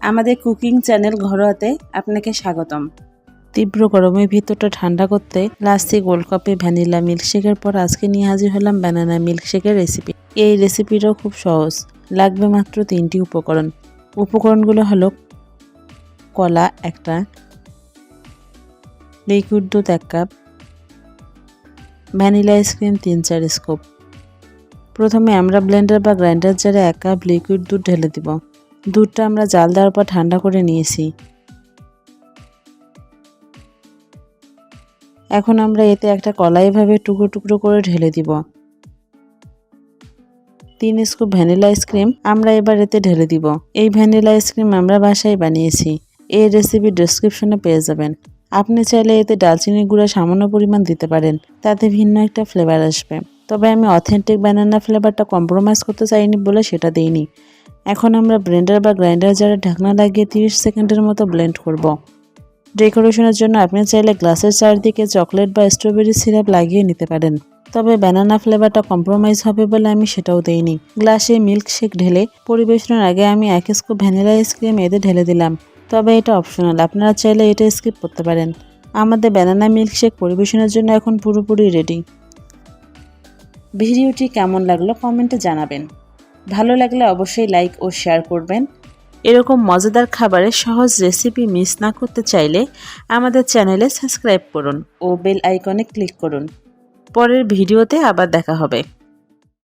আমাদের cooking channel ঘরোয়াতে আপনাকে স্বাগতম। তীব্র গরমের ভিতরটা ঠান্ডা করতে লাস্টে গোল্ড কাপে ভ্যানিলা মিল্কশেকের পর আজকে নিয়ে হাজির হলাম ব্যানানা মিল্কশেকের রেসিপি এই রেসিপিটাও খুব সহজ। লাগবে মাত্র তিনটি উপকরণ। উপকরণগুলো হলো কলা একটা লিকুইড দুধ এক কাপ ভ্যানিলা আইসক্রিম তিন চার স্কোপ প্রথমে আমরা ব্লেন্ডার বা গ্রাইন্ডার জারে এক কাপ লিকুইড দুধ ঢেলে দিব। দুধটা আমরা জাল দেওয়ার পর ঠান্ডা করে নিয়েছি। এখন আমরা এতে একটা কলা এভাবে টুকরো টুকরো করে ঢেলে দিব। তিন স্কুপ ভ্যানিলা আইসক্রিম আমরা এবার এতে ঢেলে দিব। এই ভ্যানিলা আইসক্রিম আমরা বাসায় বানিয়েছি। এই রেসিপি ডেসক্রিপশনে পেয়ে যাবেন। আপনি চাইলে এতে ডালচিনির গুঁড়া সামান্য পরিমাণ দিতে পারেন। তাতে ভিন্ন একটা ফ্লেভার আসবে। তবে আমি অথেন্টিক ব্যানানা ফ্লেভারটা কম্প্রোমাইজ করতে চাইনি বলে সেটা দিইনি। এখন আমরা ব্লেন্ডার বা গ্রাইন্ডার জারে ঢাকনা লাগিয়ে 30 সেকেন্ডের মতো ব্লেন্ড করব। ডেকোরেশনের জন্য আপনি চাইলে গ্লাসের চারদিকে চকলেট বা স্ট্রবেরি সিরাপ লাগিয়ে নিতে পারেন। তবে ব্যানানা ফ্লেভারটা কম্প্রোমাইজ হবে বলে আমি সেটাও দেইনি। গ্লাসে মিল্ক শেক ঢেলে পরিবেশনের আগে আমি এক স্কুপ ভ্যানিলা আইসক্রিম এতে ঢেলে দিলাম। তবে এটা অপশনাল আপনারা চাইলে এটা স্কিপ করতে পারেন। আমাদের ব্যানানা মিল্কশেক পরিবেশনের জন্য এখন পুরোপুরি রেডি ভিডিওটি কেমন লাগল কমেন্টে জানাবেন। ভালো লাগলে অবশ্যই লাইক ও শেয়ার করবেন। এরকম মজাদার খাবারের সহজ রেসিপি মিস না করতে চাইলে আমাদের চ্যানেলে সাবস্ক্রাইব করুন ও বেল আইকনে ক্লিক করুন। পরের ভিডিওতে আবার দেখা হবে।